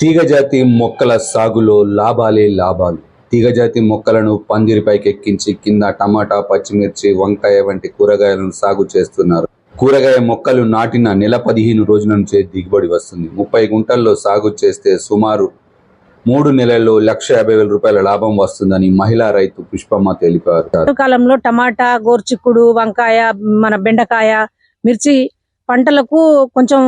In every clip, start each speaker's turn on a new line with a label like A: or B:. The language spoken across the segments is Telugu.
A: తీగజాతి మొక్కల సాగులో లాభాలే లాభాలు. తీగజాతి మొక్కలను పందిరిపైకి ఎక్కించి కింద టమాటా పచ్చిమిర్చి వంకాయ వంటి కూరగాయలను సాగు చేస్తున్నారు. కూరగాయ మొక్కలు నాటిన నెల పదిహేను రోజుల నుంచే దిగుబడి వస్తుంది. ముప్పై గుంటల్లో సాగు చేస్తే సుమారు మూడు నెలల్లో లక్ష యాభై వేల రూపాయల లాభం వస్తుందని మహిళా రైతు పుష్పమ్మ తెలిపారు.
B: కాలంలో టమాటా గోర్చిక్కుడు వంకాయ మన బెండకాయ మిర్చి పంటలకు కొంచెం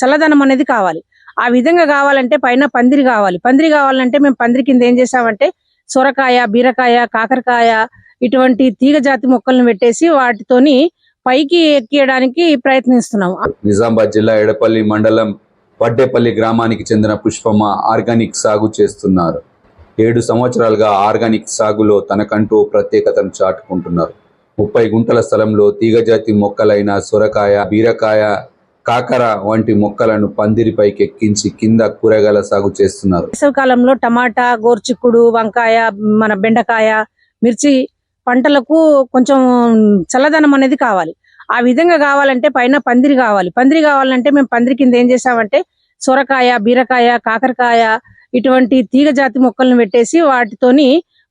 B: చల్లదనం అనేది కావాలి. ఆ విధంగా కావాలంటే పైన పందిరి కావాలి. పందిరి కావాలంటే మేము పందిరి కింద ఏం చేసామంటే సొరకాయ బీరకాయ కాకరకాయ ఇటువంటి తీగ జాతి మొక్కలను పెట్టేసి వాటితోని పైకి ఎక్కియడానికి ప్రయత్నిస్తున్నాం
A: నిజామాబాద్ జిల్లా ఎడపల్లి మండలం వడ్డేపల్లి గ్రామానికి చెందిన పుష్పమ్మ ఆర్గానిక్ సాగు చేస్తున్నారు. ఏడు సంవత్సరాలుగా ఆర్గానిక్ సాగులో తనకంటూ ప్రత్యేకతను చాటుకుంటున్నారు. ముప్పై గుంటల స్థలంలో తీగజాతి మొక్కలైన సొరకాయ బీరకాయ కాకర వంటి మొక్కలను పందిరిపైకి ఎక్కించి కింద కూరగాయల సాగు చేస్తున్నారు.
B: వేసవి కాలంలో టమాటా గోర్చిక్కుడు వంకాయ మన బెండకాయ మిర్చి పంటలకు కొంచెం చల్లదనం అనేది కావాలి. ఆ విధంగా కావాలంటే పైన పందిరి కావాలి. పందిరి కావాలంటే మేము పందిరి కింద ఏం చేసామంటే సొరకాయ బీరకాయ కాకరకాయ ఇటువంటి తీగ జాతి మొక్కలను పెట్టేసి వాటితోని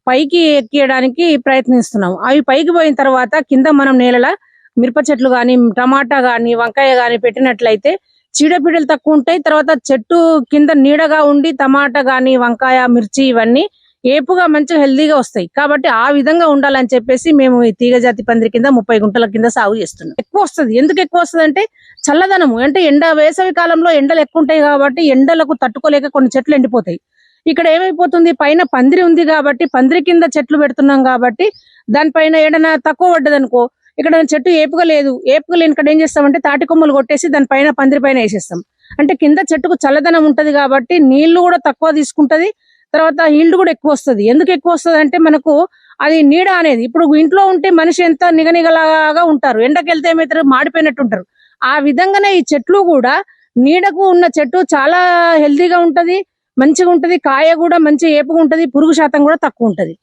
B: పైకి ఎక్కియడానికి ప్రయత్నిస్తున్నాం అవి పైకి పోయిన తర్వాత కింద మనం నేలలా మిరప చెట్లు గాని టమాటా కానీ వంకాయ కానీ పెట్టినట్లయితే చీడపీడలు తక్కువ ఉంటాయి. తర్వాత చెట్టు కింద నీడగా ఉండి టమాటా గాని వంకాయ మిర్చి ఇవన్నీ ఏపుగా మంచిగా హెల్దీగా వస్తాయి. కాబట్టి ఆ విధంగా ఉండాలని చెప్పేసి మేము ఈ తీగ జాతి పందిరి కింద ముప్పై గుంటల కింద సాగు చేస్తున్నాం. ఎక్కువ వస్తుంది. ఎందుకు ఎక్కువ వస్తుంది అంటే చల్లదనము. అంటే ఎండ వేసవి కాలంలో ఎండలు ఎక్కువ ఉంటాయి కాబట్టి ఎండలకు తట్టుకోలేక కొన్ని చెట్లు ఎండిపోతాయి. ఇక్కడ ఏమైపోతుంది? పైన పందిరి ఉంది కాబట్టి పందిరి కింద చెట్లు పెడుతున్నాం కాబట్టి దానిపైన ఏడైనా తక్కువ పడ్డదనుకో ఇక్కడ చెట్టు ఏపుగా లేదు. ఏపుగా లేని ఇక్కడ ఏం చేస్తామంటే తాటి కొమ్మలు కొట్టేసి దాని పైన పందిరి పైన వేసేస్తాం. అంటే కింద చెట్టుకు చల్లదనం ఉంటది కాబట్టి నీళ్ళు కూడా తక్కువ తీసుకుంటది. తర్వాత ఈల్డ్ కూడా ఎక్కువ వస్తుంది. ఎందుకు ఎక్కువ వస్తుంది అంటే మనకు అది నీడ అనేది ఇప్పుడు ఇంట్లో ఉంటే మనిషి ఎంత నిగనిగలాగా ఉంటారు. ఎండకెళ్తే ఏమవుతారు? మాడిపోయినట్టు ఉంటారు. ఆ విధంగానే ఈ చెట్లు కూడా నీడకు ఉన్న చెట్టు చాలా హెల్దీగా ఉంటది. మంచిగా ఉంటది. కాయ కూడా మంచి ఏపుగా ఉంటది. పురుగు శాతం కూడా తక్కువ ఉంటది.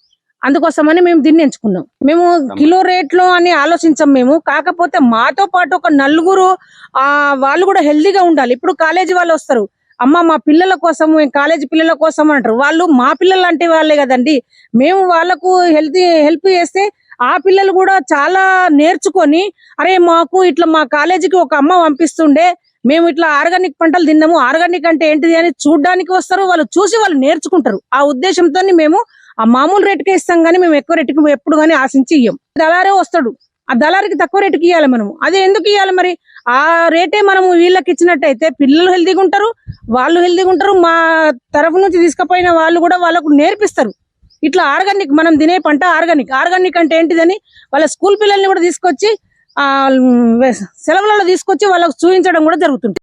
B: అందుకోసమని మేము దీన్ని ఎంచుకున్నాం. మేము కిలో రేట్లో అని ఆలోచించాం మేము. కాకపోతే మాతో పాటు ఒక నలుగురు ఆ వాళ్ళు కూడా హెల్తీగా ఉండాలి. ఇప్పుడు కాలేజీ వాళ్ళు వస్తారు. అమ్మ మా పిల్లల కోసం కాలేజీ పిల్లల కోసం అంటారు. వాళ్ళు మా పిల్లలు అంటే వాళ్ళే కదండి. మేము వాళ్ళకు హెల్తీ హెల్ప్ చేస్తే ఆ పిల్లలు కూడా చాలా నేర్చుకొని అరే మాకు ఇట్లా మా కాలేజీకి ఒక అమ్మ పంపిస్తుండే మేము ఇట్లా ఆర్గానిక్ పంటలు తిన్నాము. ఆర్గానిక్ అంటే ఏంటిది అని చూడడానికి వస్తారు. వాళ్ళు చూసి వాళ్ళు నేర్చుకుంటారు. ఆ ఉద్దేశంతో మేము ఆ మామూలు రేటుకే ఇస్తాం కానీ మేము ఎక్కువ రేటుకి ఎప్పుడు కానీ ఆశించి ఇయ్యం. దళారే వస్తాడు. ఆ దళారికి తక్కువ రేటుకి ఇవ్వాలి మనము. అదే ఎందుకు ఇవ్వాలి మరి? ఆ రేటే మనము వీళ్ళకి ఇచ్చినట్టయితే పిల్లలు హెల్తీగా ఉంటారు వాళ్ళు హెల్తీగా ఉంటారు మా తరఫు నుంచి తీసుకుపోయిన వాళ్ళు కూడా వాళ్ళకు నేర్పిస్తారు. ఇట్లా ఆర్గానిక్ మనం తినే పంట ఆర్గానిక్. ఆర్గానిక్ అంటే ఏంటిదని వాళ్ళ స్కూల్ పిల్లల్ని కూడా తీసుకొచ్చి ఆ సెలవులలో తీసుకొచ్చి వాళ్ళకు చూపించడం కూడా జరుగుతుంది.